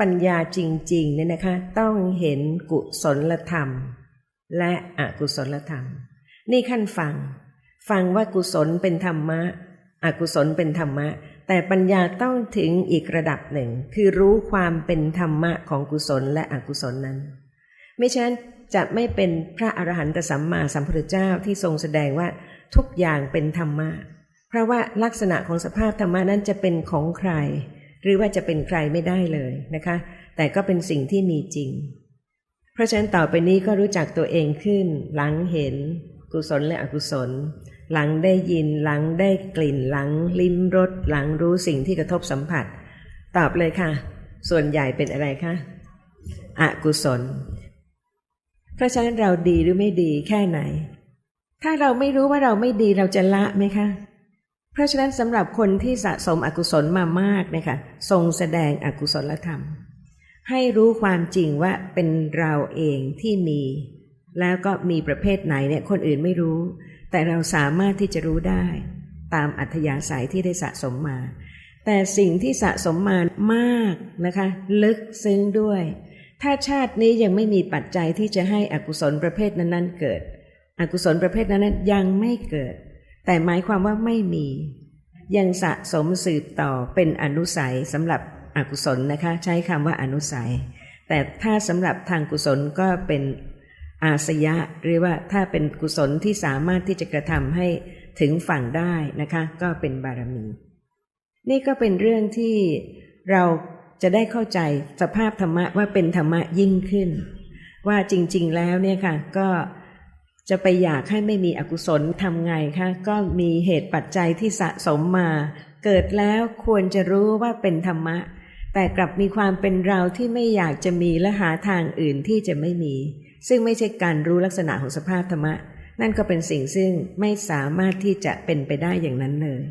ปัญญาจริงๆเนี่ยนะคะ ต้องเห็นกุศลธรรม และอกุศลธรรม นี่ขั้นฟัง ฟังว่ากุศลเป็นธรรมะ อกุศลเป็นธรรมะ แต่ปัญญาต้องถึงอีกระดับหนึ่ง คือรู้ความเป็นธรรมะของกุศลและอกุศลนั้น ไม่เช่นจะไม่เป็นพระอรหันตสัมมาสัมพุทธเจ้าที่ทรงแสดงว่าทุกอย่างเป็นธรรมะ เพราะว่าลักษณะของสภาพธรรมะนั้นจะเป็นของใคร หรือว่าจะเป็นใครไม่ได้เลยนะคะ แต่ก็เป็นสิ่งที่มีจริง เพราะฉะนั้นต่อไปนี้ก็รู้จักตัวเองขึ้น หลังเห็น กุศลและอกุศล หลังได้ยินหลังได้กลิ่น หลังลิ้มรสหลังรู้สิ่งที่กระทบสัมผัส ตอบเลยค่ะ ส่วนใหญ่เป็นอะไรคะอกุศล เพราะฉะนั้นเราดีหรือไม่ดีแค่ไหน ถ้าเราไม่รู้ว่าเราไม่ดีเราจะละไหมคะ เพราะฉะนั้นสำหรับคนที่สะสมอกุศลมามากนะคะทรงแสดงอกุศลธรรม ให้รู้ความจริงว่าเป็นเราเองที่มี แล้วก็มีประเภทไหนเนี่ยคนอื่นไม่รู้ แต่เราสามารถที่จะรู้ได้ ตามอัธยาศัยที่ได้สะสมมา แต่สิ่งที่สะสมมามากนะคะ ลึกซึ้งด้วย ถ้าชาตินี้ยังไม่มีปัจจัยที่จะให้อกุศลประเภทนั้นๆเกิด อกุศลประเภทนั้นๆยังไม่เกิด แต่หมายความว่าไม่มี ยังสะสมสืบต่อเป็นอนุสัยสำหรับอกุศลนะคะ ใช้คำว่าอนุสัย แต่ถ้าสำหรับทางกุศลก็เป็นอาสยะหรือว่าถ้าเป็นกุศลที่สามารถที่จะกระทำให้ถึงฝั่งได้นะคะ ก็เป็นบารมี นี่ก็เป็นเรื่องที่เราจะได้เข้าใจสภาพธรรมะว่าเป็นธรรมะยิ่งขึ้น ว่าจริง ๆ แล้วเนี่ยค่ะก็ จะไปอยากให้ไม่มีอกุศลทำไงคะก็มีเหตุปัจจัยที่สะสมมา เกิดแล้วควรจะรู้ว่าเป็นธรรมะ แต่กลับมีความเป็นเราที่ไม่อยากจะมีและหาทางอื่นที่จะไม่มี ซึ่งไม่ใช่การรู้ลักษณะของสภาพธรรมะ นั่นก็เป็นสิ่งซึ่งไม่สามารถที่จะเป็นไปได้อย่างนั้นเลย